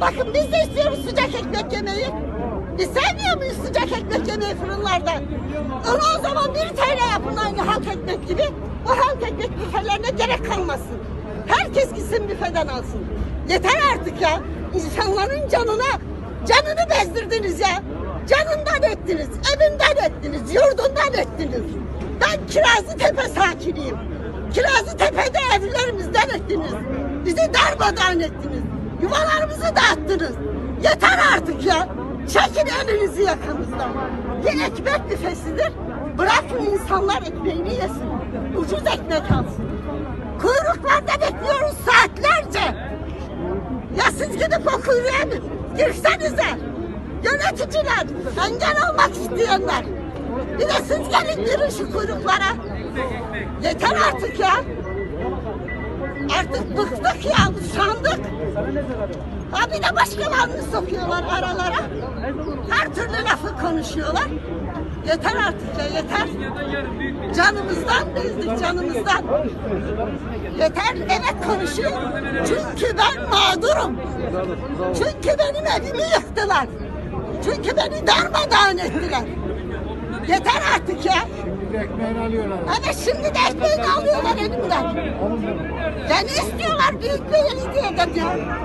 Bakın biz de istiyoruz sıcak ekmek yemeyi. Biz sevmiyor muyuz sıcak ekmek yemeyi fırınlardan? Onu o zaman bir TL yapın aynı halk ekmek gibi. Bu halk ekmek büfelerine gerek kalmasın. Herkes gitsin büfeden alsın. Yeter artık ya. İnsanların canına, canını bezdirdiniz ya. Canından ettiniz, evinden ettiniz, yurdundan ettiniz. Ben Kirazlı Tepe sakiniyim. Kirazlı Tepe'de evlerimizden ettiniz. Bizi darmadağın ettiniz. Yuvalarımızı dağıttınız. Yeter artık ya. Çekin elinizi yakamızdan. Bir ekmek büfesidir. Bırakın insanlar ekmeğini yesin. Ucuz ekmek alsın. Kuyruklarda bekliyoruz saatlerce. Ya siz gidip o kuyruğa mı? Girsenize. Yöneticiler, engel olmak isteyenler. Bir de siz gelin girin şu kuyruklara. Yeter artık ya. Artık bıktık ya, usandık. Ha bir de başkalarını sokuyorlar aralara. Her türlü lafı konuşuyorlar. Yeter artık ya, yeter. Canımızdan bezdik, canımızdan. Yeter, evet konuşuyorum. Çünkü ben mağdurum. Çünkü benim evimi yıktılar. Çünkü beni darmadağın ettiler. Yeter artık ya. Ekmeğini alıyorlar. Evet şimdi de ekmeğini alıyorlar elimden. Ya ne istiyorlar büyük belediyeden ya?